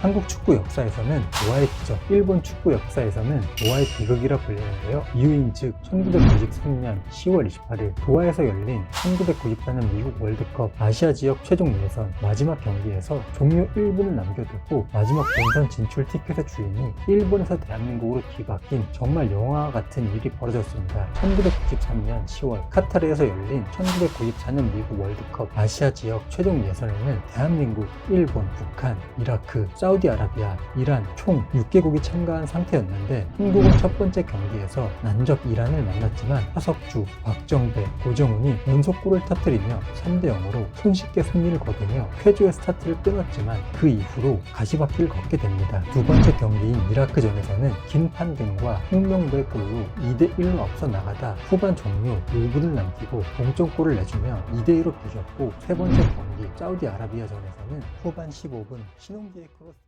한국 축구 역사에서는 노아의 기적, 일본 축구 역사에서는 노아의 비극이라 불리는데요. 이유인 즉 1993년 10월 28일 도하에서 열린 1994년 미국 월드컵 아시아 지역 최종 예선 마지막 경기에서 종료 1분을 남겨두고 마지막 본선 진출 티켓의 주인이 일본에서 대한민국으로 뒤바뀐 정말 영화 같은 일이 벌어졌습니다. 1993년 10월 카타르에서 열린 1994년 미국 월드컵 아시아 지역 최종 예선에는 대한민국, 일본, 북한, 이라크, 사우 디아라비아, 이란 총 6개국이 참가한 상태였는데 한국은 첫 번째 경기에서 난적 이란을 만났지만 하석주, 박정배, 고정훈이 연속골을 터뜨리며 3대 0으로 손쉽게 승리를 거두며 쾌조의 스타트를 끊었지만 그 이후로 가시밭길을 걷게 됩니다. 두 번째 경기인 이라크전에서는 김판 등과 홍명보의 골로 2대 1로 앞서 나가다 후반 종료 1분을 남기고 동점골을 내주며 2대 1로 비겼고 세 번째 경기 사우디아라비아전에서는 후반 15분 신홍기의 크로스